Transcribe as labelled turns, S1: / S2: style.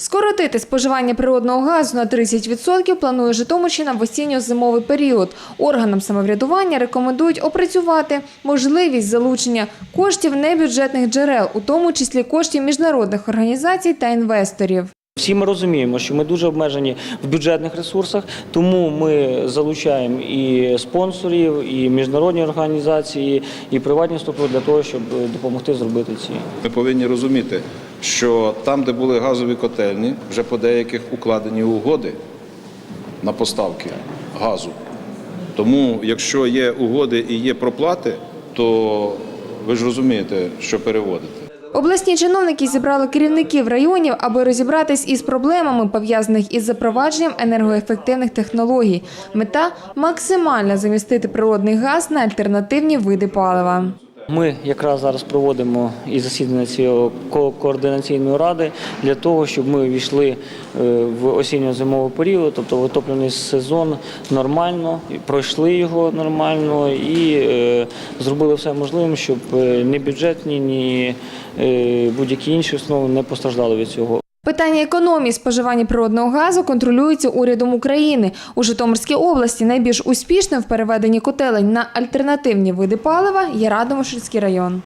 S1: Скоротити споживання природного газу на 30% планує Житомирщина в осінньо-зимовий період. Органам самоврядування рекомендують опрацювати можливість залучення коштів небюджетних джерел, у тому числі коштів міжнародних організацій та інвесторів.
S2: Всі ми розуміємо, що ми дуже обмежені в бюджетних ресурсах, тому ми залучаємо і спонсорів, і міжнародні організації, і приватні структури для того, щоб допомогти зробити ці.
S3: Ми повинні розуміти, що там, де були газові котельні, вже по деяких укладені угоди на поставки газу. Тому, якщо є угоди і є проплати, то ви ж розумієте, що переводити.
S1: Обласні чиновники зібрали керівників районів, аби розібратись із проблемами, пов'язаних із запровадженням енергоефективних технологій. Мета максимально замістити природний газ на альтернативні види палива.
S2: Ми якраз зараз проводимо і засідання цієї координаційної ради для того, щоб ми війшли е, в осінньо-зимовий період, тобто в отоплений сезон нормально, пройшли його нормально і е, зробили все можливим, щоб е, ні бюджетні, ні будь-які інші установи не постраждали від цього.
S1: Питання економії споживання природного газу контролюється урядом України. У Житомирській області найбільш успішним в переведенні котелень на альтернативні види палива є Радомишльський район.